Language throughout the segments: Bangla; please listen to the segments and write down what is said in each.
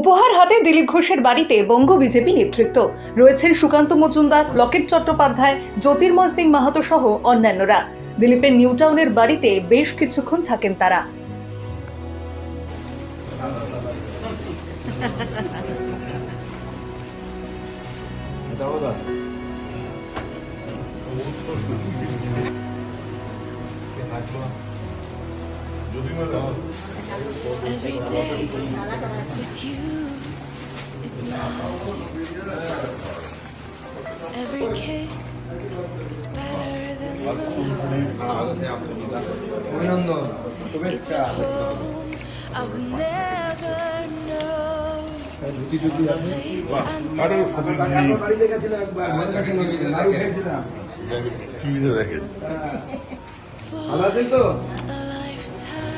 উপহার হাতে দিলীপ ঘোষের বাড়িতে বঙ্গ বিজেপি নেতৃত্ব। রয়েছেন সুকান্ত মজুমদার লকেট চট্টোপাধ্যায় জ্যোতির্ময় সিং মাহাতো সহ অন্যান্যরা। দিলীপের নিউ টাউনের বাড়িতে বেশ কিছুক্ষণ থাকেন তারা। Every day with you is magic. Every kiss is better than the last. It's a home I've never known. A place I know.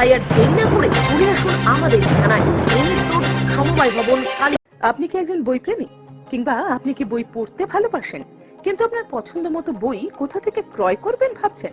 তাই আর দেরি না করে চলে আসুন আমাদের সমবায় ভবন আপনি কি একজন বই বইপ্রেমী? কিংবা আপনি কি বই পড়তে ভালোবাসেন? কিন্তু আপনার পছন্দ মতো বই কোথা থেকে ক্রয় করবেন ভাবছেন?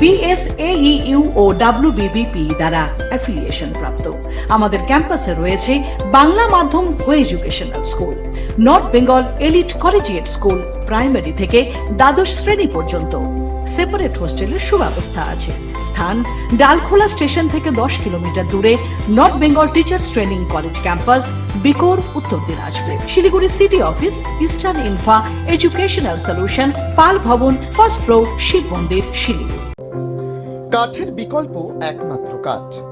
বিএসএইউ ও ডাব্লিউবিবিপি দ্বারা অ্যাফিলিয়েশন প্রাপ্ত। আমাদের ক্যাম্পাসে রয়েছে বাংলা মাধ্যম co educational school North Bengal elite collegiate school primary থেকে দ্বাদশ শ্রেণি পর্যন্ত। সেপারেট হোস্টেলের সুব্যবস্থা আছে। স্থান ডালখোলা স্টেশন থেকে দশ কিলোমিটার দূরে North Bengal teachers training college campus Bikor, Uttar Dinajpur. Siliguri city office eastern infra educational solutions Pal Bhavan first floor Shiva মন্দির, শিলিগুড়ি। কাঠের বিকল্প একমাত্র কাঠ।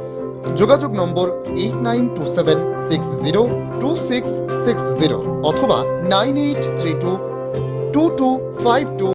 যোগাযোগ number eight nine two seven six zero two six six zero অথবা nine eight three two two two five two